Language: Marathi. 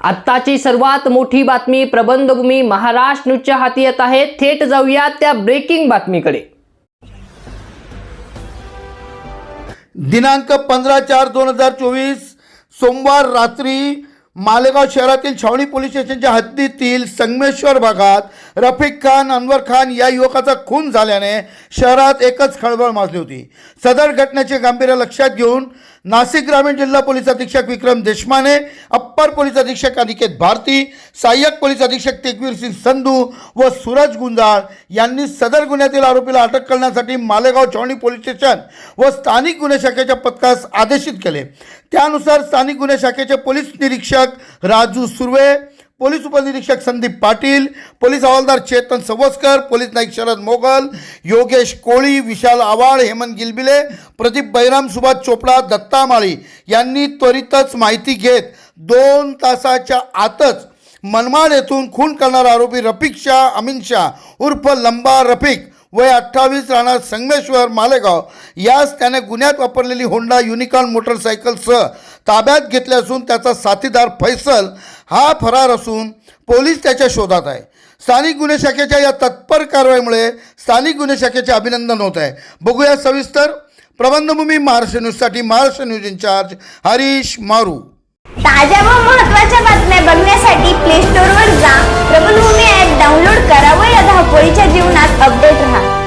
आत्ताची सर्वात मोठी बातमी प्रबंधभूमी महाराष्ट्र न्यूजच्या हाती येत आहे. थेट जाऊया त्या ब्रेकिंग बातमीकडे. दिनांक पंधरा चार दोन हजार चोवीस सोमवार रात्री मालेगाव शहरातील छावणी पोलीस स्टेशनच्या हद्दीतील संगमेश्वर भागात रफिक खान अनवर खान या युवकाचा खून झाल्याने शहरात एकच खळबळ माजली होती. सदर घटनेचे गांभीर्य लक्षात घेऊन नाशिक ग्रामीण जिल्हा पोलीस अधीक्षक विक्रम देशमाने अप्पर पोलीस अधीक्षक अनिकेत भारती सहाय्यक पोलीस अधीक्षक तेगवीर सिंग संधू व सूरज गुंजाळ यांनी सदर गुन्ह्यातील आरोपीला अटक करण्यासाठी मालेगाव छावणी पोलीस स्टेशन व स्थानिक गुन्हे शाखेच्या पथकास आदेशित केले. त्यानुसार स्थानिक गुन्हे शाखेचे पोलीस निरीक्षक राजू सुर्वे पोलीस उपनिरीक्षक संदीप पाटील पोलीस हवालदार चेतन सवस्कर पोलीस नाईक शरद मोगल योगेश कोळी विशाल आवाळ हेमंत गिलबिले प्रदीप बैराम सुभाष चोपडा दत्ता माळी यांनी त्वरितच माहिती घेत दोन तासाच्या आतच मनमाड येथून खून करणारा आरोपी रफिक शाह अमिन शाह उर्फ लंबा रफिक वय अठ्ठावीस राहणार संगमेश्वर मालेगाव. यास त्याने गुन्ह्यात वापरलेली होंडा युनिकॉर्न मोटरसायकलसह ताब्यात घेतले असून त्याचा साथीदार फैसल हा फरार असून पोलीस त्याच्या शोधात आहे. स्थानिक गुन्हे शाखेच्या या तत्पर कारवाईमुळे स्थानिक गुन्हे शाखेचे अभिनंदन होत आहे. बघूया सविस्तर. प्रबंधभूमी महाराष्ट्र न्यूजसाठी महाराष्ट्र न्यूज इन्चार्ज हरीश मारू. ताज्या व महत्त्वाच्या बातम्या बघण्यासाठी प्ले स्टोअरवर जा. प्रबंधभूमी ॲप डाउनलोड करा व या धावपळीच्या जीवनात अपडेट राहा.